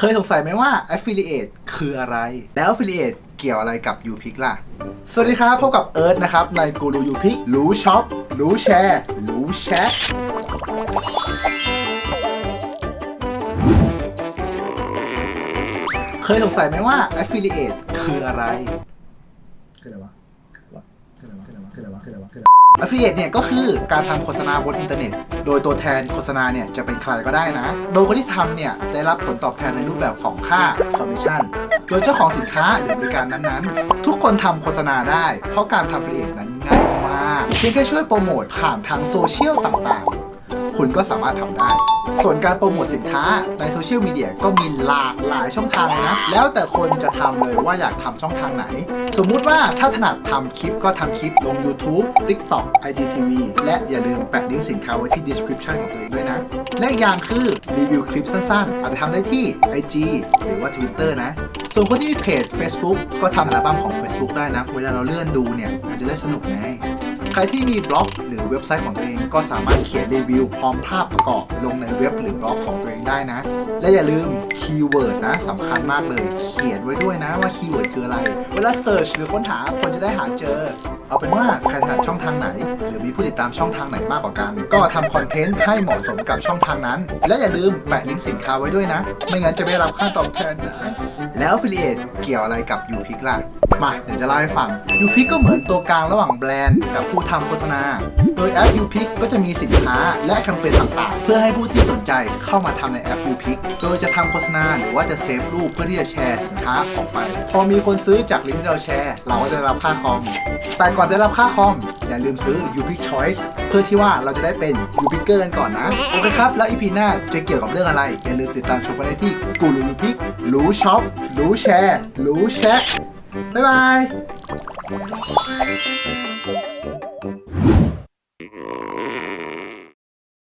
เคยสงสัยไหมว่า Affiliate คืออะไร แล้ว Affiliate เกี่ยวอะไรกับ u p i c ล่ะ สวัสดีครับ พบกับเอิร์ธนะครับ ในกูรู u p i c รู้ช็อป รู้แชร์ รู้แชทเคยสงสัยไหมว่า Affiliate คืออะไร คืออะไรวะ Affiliate เนี่ยก็คือการทำโฆษณาบนอินเทอร์เน็ต โดยตัวแทนโฆษณาเนี่ยจะเป็นใครก็ได้นะ โดยคนที่ทำเนี่ยได้รับผลตอบแทนในรูปแบบของค่าคอมมิชชั่น โดยเจ้าของสินค้าหรือบริการนั้นๆ ทุกคนทำโฆษณาได้ เพราะการทำ Affiliate นั้นง่ายมาก เพียงแค่ช่วยโปรโมทผ่านทางโซเชียลต่างๆ คุณก็สามารถทำได้ ส่วนการโปรโมทสินค้าในโซเชียลมีเดียก็มีหลากหลายช่องทางเลยนะ แล้วแต่คนจะทำเลยว่าอยากทำช่องทางไหน สมมุติว่าถ้าถนัดทำคลิปก็ทำคลิปลง YouTube TikTok IGTV และอย่าลืมแปะลิงก์สินค้าไว้ที่ description ของตัวเองด้วยนะ และอีกอย่างคือรีวิวคลิปสั้นๆ อาจจะทำได้ที่ IG หรือว่า Twitter นะส่วนคนที่มีเพจ Facebook ก็ทำอัลบั้มของ Facebook ได้นะ เวลาเราเลื่อนดูเนี่ยมันจะได้สนุกไง รที่มีบล็อกหรือเว็บไซต์ของตัวเอง ก็สามารถเขียนรีวิวพร้อมภาพประกอบลงในเว็บหรือบล็อกของตัวเองได้นะ และอย่าลืมคีย์เวิร์ดนะสำคัญมากเลย เขียนไว้ด้วยนะว่าคีย์เวิร์ดคืออะไร เวลาเสิร์ชหรือค้นหาคนจะได้หาเจอ เอาเป็นว่าใครถนัดช่องทางไหน หรือมีผู้ติดตามช่องทางไหนมากกว่ากัน ก็ทำคอนเทนต์ให้เหมาะสมกับช่องทางนั้น และอย่าลืมแปะลิงก์สินค้าไว้ด้วยนะ ไม่งั้นจะไม่รับค่าตอบแทนนะแล้ว Affiliate เกี่ยวอะไรกับ u p i c ล่ะ มาเดี๋ยวจะเล่าให้ฟัง u p i c ก็เหมือนตัวกลางระหว่างแบรนด์กับผู้ทำโฆษณา โดยแอป u p i c ก็จะมีสินค้าและแคมเปญต่างๆ เพื่อให้ผู้ที่สนใจเข้ามาทำในแอป u p i c โดยจะทำโฆษณาหรือว่าจะเซฟรูปเพื่อที่จะแชร์สินค้าออกไป พอมีคนซื้อจากลิงก์ที่เราแชร์ เราก็จะรับค่าคอม แต่ก่อนจะรับค่าคอมอย่าลืมซื้อยูพิกชอยส์เพื่อที่ว่าเราจะได้เป็นยูพิกเกอร์กันก่อนนะ โอเคครับ แล้วอีพีหน้าจะเกี่ยวกับเรื่องอะไร อย่าลืมติดตามชมกันได้ที่กูรูยูพิกรู้ช็อปรู้แชร์รู้แชะบ๊ายบาย